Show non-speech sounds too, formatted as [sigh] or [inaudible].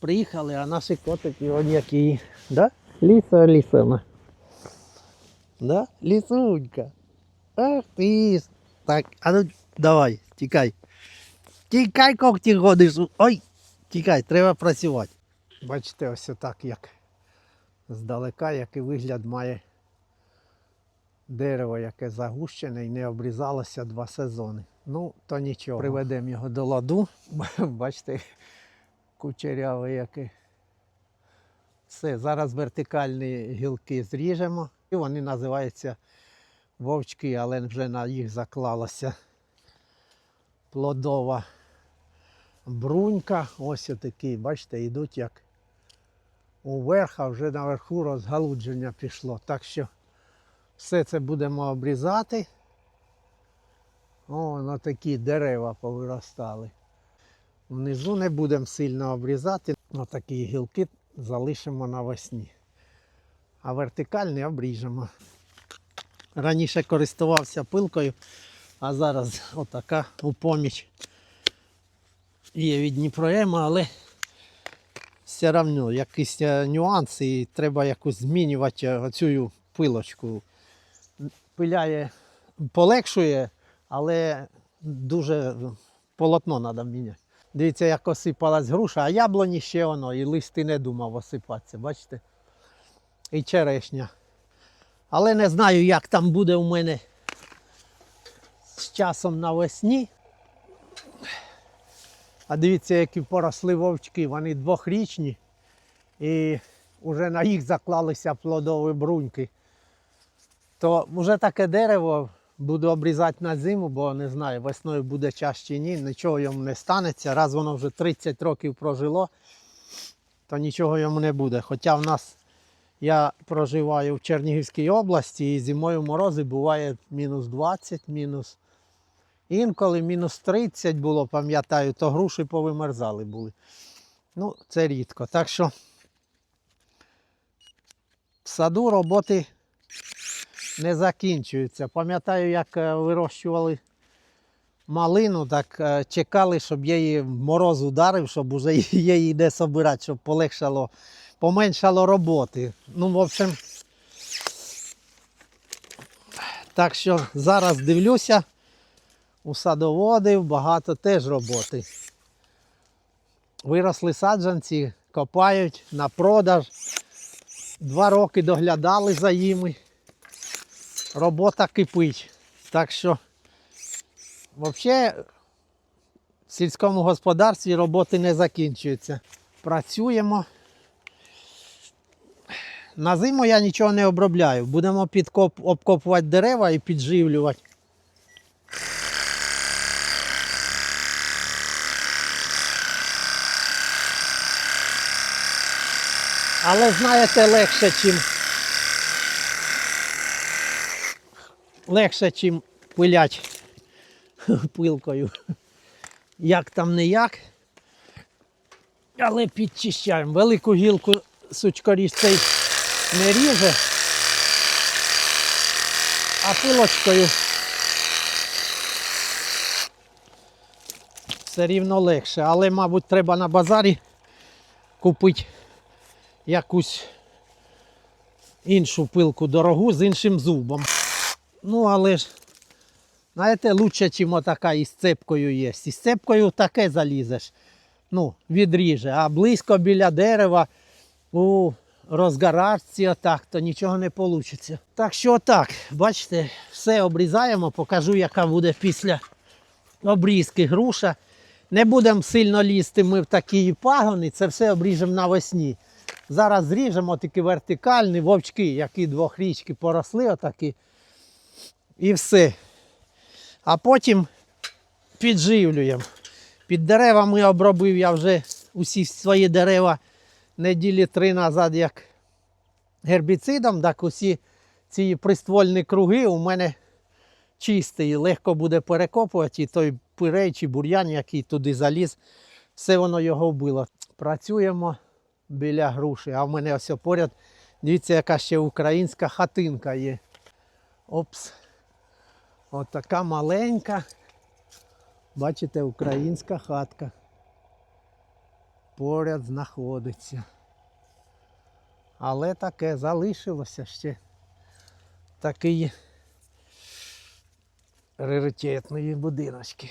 Приїхали, а наші котики он які. Да? Ліса лісана. Да? Лісунька. Ах ти. Так, а ну давай, тікай. Тікай, як ти ходиш. Ой, тікай, треба працювати. Бачите, ось отак як здалека, який вигляд має дерево, яке загущене і не обрізалося два сезони. Ну, то нічого. Приведемо його до ладу. [laughs] Бачите, кучеряве яке. Все, зараз вертикальні гілки зріжемо. І вони називаються вовчки, але вже на їх заклалася плодова брунька. Ось отакі, бачите, йдуть як уверх, а вже наверху розгалудження пішло. Так що все це будемо обрізати. О, на такі дерева повиростали. Внизу не будемо сильно обрізати. Отакі гілки залишимо навесні. А вертикальні обріжемо. Раніше користувався пилкою, а зараз отака у поміч. Є від Дніпроема, але все одно якісь е, нюанси і треба якось змінювати е, оцю пилочку. Пиляє, полегшує, але дуже полотно треба міняти. Дивіться, як осипалась груша, а яблуні ще воно, і листи не думав осипатися, бачите? І черешня. Але не знаю, як там буде у мене з часом навесні. А дивіться, які поросли вовчки, вони двохрічні і вже на їх заклалися плодові бруньки. То вже таке дерево буду обрізати на зиму, бо не знаю, весною буде час чи ні, нічого йому не станеться. Раз воно вже 30 років прожило, то нічого йому не буде. Хоча в нас я проживаю в Чернігівській області і зимою морози буває мінус 20, мінус. Інколи мінус 30 було, пам'ятаю, то груші повимерзали були. Ну, це рідко. Так що в саду роботи не закінчуються. Пам'ятаю, як е, вирощували малину, так е, чекали, щоб її мороз ударив, щоб уже [laughs] її де собирати, щоб полегшало, поменшало роботи. Ну, в общем, так що зараз дивлюся, у садоводів багато теж роботи. Виросли саджанці, копають на продаж. Два роки доглядали за ними. Робота кипить. Так що, взагалі, в сільському господарстві роботи не закінчуються. Працюємо. На зиму я нічого не обробляю. Будемо підкоп, обкопувати дерева і підживлювати. Але знаєте, легше, чим легше, чим пилять пилкою. Як там не як. Але підчищаємо. Велику гілку сучкоріз цей не ріже, а пилочкою все рівно легше. Але, мабуть, треба на базарі купити якусь іншу пилку дорогу з іншим зубом. Ну, але ж, знаєте, лучше, чим отака із цепкою є. Із цепкою таке залізеш. Ну, відріже, а близько біля дерева у розгарачці отак, то нічого не вийде. Так що отак, бачите, все обрізаємо, покажу, яка буде після обрізки груша. Не будемо сильно лізти ми в такі пагони, це все обріжемо навесні. Зараз зріжемо такі вертикальні вовчки, які двохрічки поросли отакі. І все. А потім підживлюємо. Під деревами обробив я вже усі свої дерева неділі три назад як гербіцидом, так усі ці приствольні круги у мене чисті. І легко буде перекопувати і той пирей чи бур'ян, який туди заліз, все воно його вбило. Працюємо біля груші, а в мене ось поряд, дивіться, яка ще українська хатинка є. Опс. От маленька. Бачите, українська хатка. поряд знаходиться. Але таке залишилося ще такий раритетної будиночки.